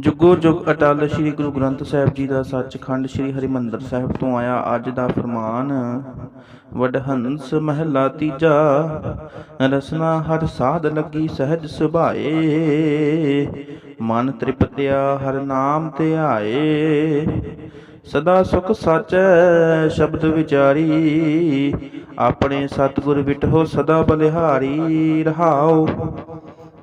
ਜੁਗੋ ਜੁਗ ਅਟਲ ਸ੍ਰੀ ਗੁਰੂ ਗ੍ਰੰਥ ਸਾਹਿਬ ਜੀ ਦਾ ਸੱਚਖੰਡ ਸ੍ਰੀ ਹਰਿਮੰਦਰ ਸਾਹਿਬ ਤੋਂ ਆਇਆ ਅੱਜ ਦਾ ਫਰਮਾਨ, ਵਡਹੰਸ ਮਹਿਲਾ ਤੀਜਾ, ਰਸਨਾ ਹਰ ਸਾਧ ਲੱਗੀ ਸਹਿਜ ਸੁਭਾਏ, ਮਨ ਤ੍ਰਿਪਤਿਆ ਹਰ ਨਾਮ ਧਿਆਏ ਸਦਾ ਸੁਖ ਸੱਚ ਸ਼ਬਦ ਵਿਚਾਰੀ, ਆਪਣੇ ਸਤਿਗੁਰ ਵਿਟਹੋ ਸਦਾ ਬਲਿਹਾਰੀ ਰਹਾਓ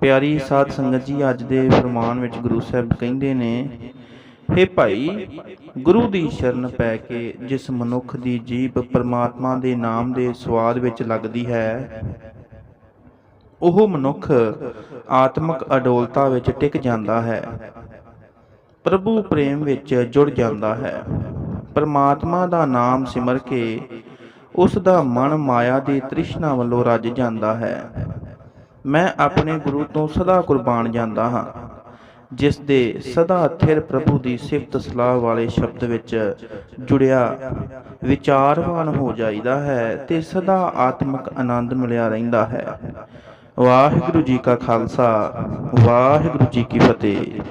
ਪਿਆਰੀ ਸਾਧ ਸੰਗਤ ਜੀ, ਅੱਜ ਦੇ ਫਰਮਾਨ ਵਿੱਚ ਗੁਰੂ ਸਾਹਿਬ ਕਹਿੰਦੇ ਨੇ, ਹੇ ਭਾਈ, ਗੁਰੂ ਦੀ ਸ਼ਰਨ ਪੈ ਕੇ ਜਿਸ ਮਨੁੱਖ ਦੀ ਜੀਬ ਪਰਮਾਤਮਾ ਦੇ ਨਾਮ ਦੇ ਸਵਾਦ ਵਿੱਚ ਲੱਗਦੀ ਹੈ, ਉਹ ਮਨੁੱਖ ਆਤਮਿਕ ਅਡੋਲਤਾ ਵਿੱਚ ਟਿਕ ਜਾਂਦਾ ਹੈ, ਪ੍ਰਭੂ ਪ੍ਰੇਮ ਵਿੱਚ ਜੁੜ ਜਾਂਦਾ ਹੈ, ਪਰਮਾਤਮਾ ਦਾ ਨਾਮ ਸਿਮਰ ਕੇ ਉਸ ਦਾ ਮਨ ਮਾਇਆ ਦੀ ਤ੍ਰਿਸ਼ਨਾ ਵੱਲੋਂ ਰੱਜ ਜਾਂਦਾ ਹੈ। ਮੈਂ ਆਪਣੇ ਗੁਰੂ ਤੋਂ ਸਦਾ ਕੁਰਬਾਨ ਜਾਂਦਾ ਹਾਂ, ਜਿਸ ਦੇ ਸਦਾ ਥਿਰ ਪ੍ਰਭੂ ਦੀ ਸਿਫਤ ਸਲਾਹ ਵਾਲੇ ਸ਼ਬਦ ਵਿੱਚ ਜੁੜਿਆ ਵਿਚਾਰਵਾਨ ਹੋ ਜਾਈਦਾ ਹੈ ਤੇ ਸਦਾ ਆਤਮਿਕ ਆਨੰਦ ਮਿਲਿਆ ਰਹਿੰਦਾ ਹੈ। ਵਾਹਿਗੁਰੂ ਜੀ ਕਾ ਖਾਲਸਾ, ਵਾਹਿਗੁਰੂ ਜੀ ਕੀ ਫਤਿਹ।